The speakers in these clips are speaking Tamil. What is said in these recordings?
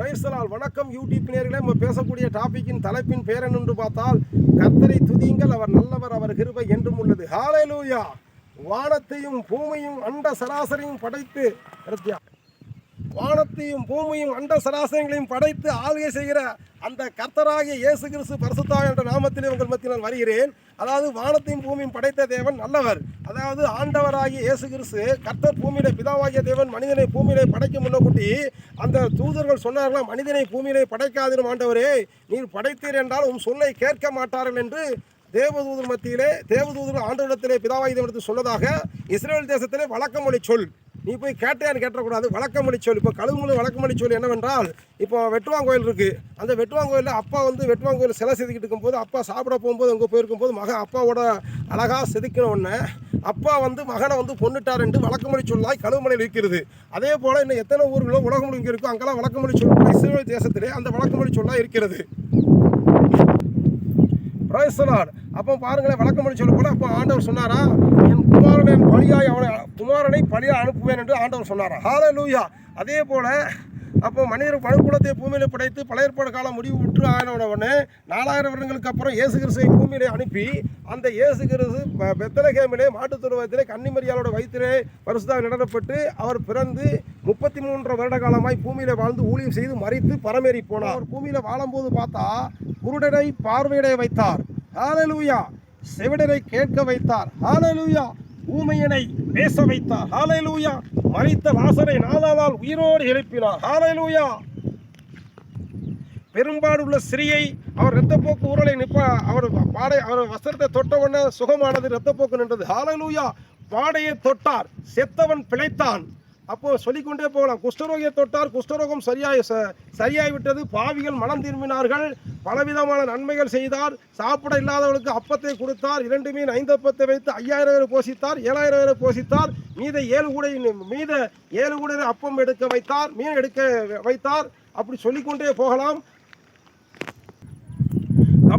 பிரைஸ்தலால் வணக்கம் யூடியூப் நேர்களே. நம்ம பேசக்கூடிய டாபிக்கின் தலைப்பின் பேர் என்று பார்த்தால் கர்த்தரை துதியுங்கள் அவர் நல்லவர் அவர் கிருபை என்றும் உள்ளது. ஹalleluya! வானத்தையும் பூமியும் அண்ட சராசரியும் படைத்து கருத்தியா வானத்தையும் பூமியும் அண்ட சராசரங்களையும் படைத்து ஆளுகை செய்கிற அந்த கர்த்தராகிய இயேசு கிறிஸ்து பரிசுத்தா என்ற நாமத்திலே உங்கள் மத்தியில் நான் வருகிறேன். அதாவது வானத்தையும் பூமியும் படைத்த தேவன் நல்லவர். அதாவது ஆண்டவராகிய இயேசு கிறிஸ்து கர்த்தர் பூமியிலே பிதாவாகிய தேவன் மனிதனை பூமியிலே படைக்க முன்னக்கூட்டி அந்த தூதர்கள் சொன்னார்களா மனிதனை பூமியிலே படைக்காதிரும் ஆண்டவரே நீர் படைத்தீர் என்றால் உன் சொல்லை கேட்க மாட்டார்கள் என்று தேவதூதர் மத்தியிலே தேவதூதர் ஆண்டவரிடத்திலே பிதாவாகி தேவனிடத்தில் சொன்னதாக இஸ்ரேல் தேசத்திலே வழக்கமொழி சொல். நீ போய் கேட்டேன்னு கேட்டக்கூடாது. வழக்கமொழி சொல் இப்போ கழுகுமொழி வழக்கமொழி சொல் என்னவென்றால் இப்போ வெட்டுவாங்கோயில் இருக்குது அந்த வெட்டுவாங்கோயிலில் அப்பா வந்து வெட்டுவாங்கோயில் சிலை செதுக்கிட்டு இருக்கும்போது அப்பா சாப்பிட போகும்போது அங்கே போயிருக்கும்போது மகன் அப்பாவோட அழகாக செதுக்கின உடனே அப்பா வந்து மகனை வந்து பொண்ணுட்டார் என்று வழக்கமொழி சொல்லாய் கழுவுமலையில் இருக்கிறது. அதே போல் இன்னும் எத்தனை ஊர்களோ உலகம் இருக்கோ அங்கெல்லாம் வழக்கமொழி சொல்லி இஸ்ரேல் தேசத்திலே அந்த வழக்கமொழி சொல்லாக இருக்கிறது. பிரைசலாட் அப்போ பாருங்களேன் வழக்கம் பண்ணி சொல்ல போல அப்போ ஆண்டவர் சொன்னாரா? என் குமாரனை என் பலியாய் அவனை குமாரனை பலியாக அனுப்புவேன் என்று ஆண்டவர் சொன்னாரா? ஹால லூயா அதே போல் அப்போ மனிதர் பழுக்குலத்தை பூமியில் படைத்து பழைய ஏற்பாடு காலம் முடிவு விட்டு ஆனவுடனே நாலாயிரம் வருடங்களுக்கு அப்புறம் இயேசு கிறிஸ்துவை பூமியிலே அனுப்பி அந்த இயேசு கிறிஸ்து பெத்தலகேமிலே மாட்டுத் தொழுவத்திலே கன்னிமரியாலோட வயிற்றிலே பரிசுதாக நடனப்பட்டு அவர் பிறந்து முப்பத்தி மூன்று வருட காலமாய் பூமியில் வாழ்ந்து ஊழியம் செய்து மறித்து பரமேறி போனார். அவர் பூமியில் வாழும்போது பார்த்தா குருடனை பார்வையிட வைத்தார். ஹாலலூயா செவிடனை கேட்க வைத்தார். ஹாலலூயா ஊமையனை பேச வைத்தார். ஹாலலூயா மறைத்த லாசரை நாதாவால் உயிரோடு எழுப்பினார். ஹாலலூயா பெரும்பாடுள்ள சிறியை அவர் இரத்தப்போக்கு ஊரலை நிப்ப அவர் பாடை அவர் வஸ்திரத்தை தொட்ட உடனே சுகமானது இரத்தப்போக்கு நின்றது. ஹாலலூயா பாடையை தொட்டார். செத்தவன் பிழைத்தான். அப்போ சொல்லிக்கொண்டே போகலாம். குஷ்டரோகியை தொட்டார் குஷ்டரோகம் சரியாய் ச- சரியாய் விட்டது பாவிகள் மனம் திரும்பினார்கள். பலவிதமான நன்மைகள் செய்தார். சாப்பிட இல்லாதவர்களுக்கு அப்பத்தை கொடுத்தார். இரண்டு மீன் ஐந்து அப்பத்தை வைத்து ஐயாயிரம் பேர் போஷித்தார். ஏழாயிரம் பேர் போஷித்தார். மீத ஏழு கூடை மீத ஏழு கூடை அப்பம் எடுக்க வைத்தார். மீன் எடுக்க வைத்தார். அப்படி சொல்லிக்கொண்டே போகலாம்.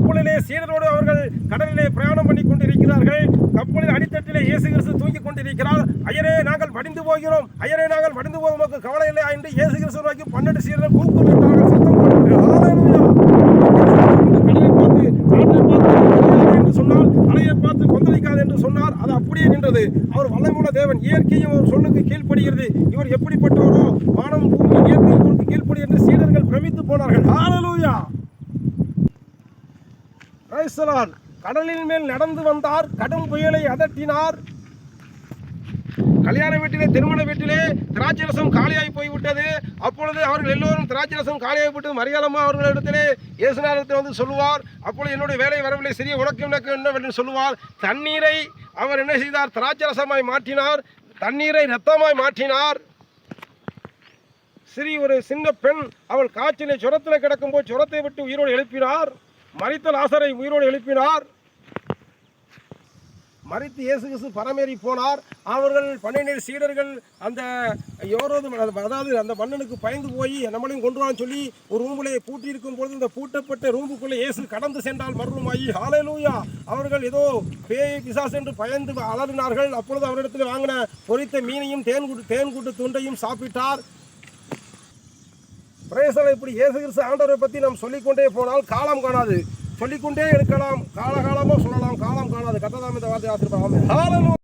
கப்பலிலே சீடரோடு அவர்கள் கடலிலே பிரயாணம் பண்ணி கொண்டிருக்கிறார்கள். கப்பலின் அடித்தட்டிலே இயேசு கிறிஸ்து தூங்கி கொண்டிருக்கிறார். ஐயரே நாங்கள் வடிந்து போகிறோம். ஐயரே நாங்கள் மடிந்து போவதற்கு கவலை இல்லை என்று இயேசு கிறிஸ்து நோக்கி பன்னெண்டு சீடர்கள் கூக்குமிட்டார்கள் சத்தம் பார்த்து என்று பார்த்து என்று சொன்னார் அது அப்படியே நின்றது. அவர் வல்லமுள்ள தேவன். இயற்கையும் அவர் சொல்லுக்கு கீழ்ப்படுகிறது. இவர் எப்படிப்பட்டவரோ? வானம் பூமி இயற்கை இவருக்கு கீழ்ப்படி என்று சீடர்கள் பிரமித்து போனார்கள். ஹalleluya. ரைசலான் கடலின் மேல் நடந்து வந்தார் கடும் புயலை அதட்டினார். கல்யாண வீட்டிலே திருமண வீட்டிலே திராட்சரசம் காலியாகி போய்விட்டது. அப்பொழுது அவர்கள் எல்லோரும் திராட்சரசம் காலியாகி விட்டு மரியாதமா அவர்களிடத்திலே இயேசுநாதத்தை வந்து சொல்லுவார் அப்பொழுது என்னுடைய வேலை வரவில்லை சிறிய உனக்கு எனக்கு என்னவென்று சொல்லுவார். தண்ணீரை அவர் என்ன செய்தார்? திராட்சரசமாய் மாற்றினார். தண்ணீரை இரத்தமாய் மாற்றினார். சிறி ஒரு சின்ன பெண் அவள் காய்ச்சலை சுரத்தில் கிடக்கும்போது சுரத்தை விட்டு உயிரோடு எழுப்பினார். மறித்த லாசரை உயிரோடு எழுப்பினார். மறித்து இயேசு கிறிஸ்து பரமேறி போனார். அவர்கள் பன்னிரண்டு சீடர்கள் அந்த யோரோது அதாவது அந்த மன்னனுக்கு பயந்து போய் நம்மளையும் கொண்டுவான்னு சொல்லி ஒரு ரூமிலே பூட்டி இருக்கும் பொழுது இந்த பூட்டப்பட்ட ரூமுக்குள்ளே இயேசு கடந்து சென்றால் மறுபடியும் ஆலையிலூயா அவர்கள் ஏதோ பேய் பிசாஸ் என்று பயந்து அலறினார்கள். அப்பொழுது அவரிடத்தில் வாங்கின பொரித்த மீனையும் தேன் கூட்டு தேன் கூட்டு துண்டையும் சாப்பிட்டார். பிரேசலை இப்படி இயேசு கிறிஸ்து ஆண்டவரை பற்றி நாம் சொல்லிக்கொண்டே போனால் காலம் காணாது. சொல்லிக்கொண்டே இருக்கலாம். காலகாலமாக சொல்லலாம். காலம் காணாது. கத்ததாம் இந்த வார்த்தை ஆசிரியர்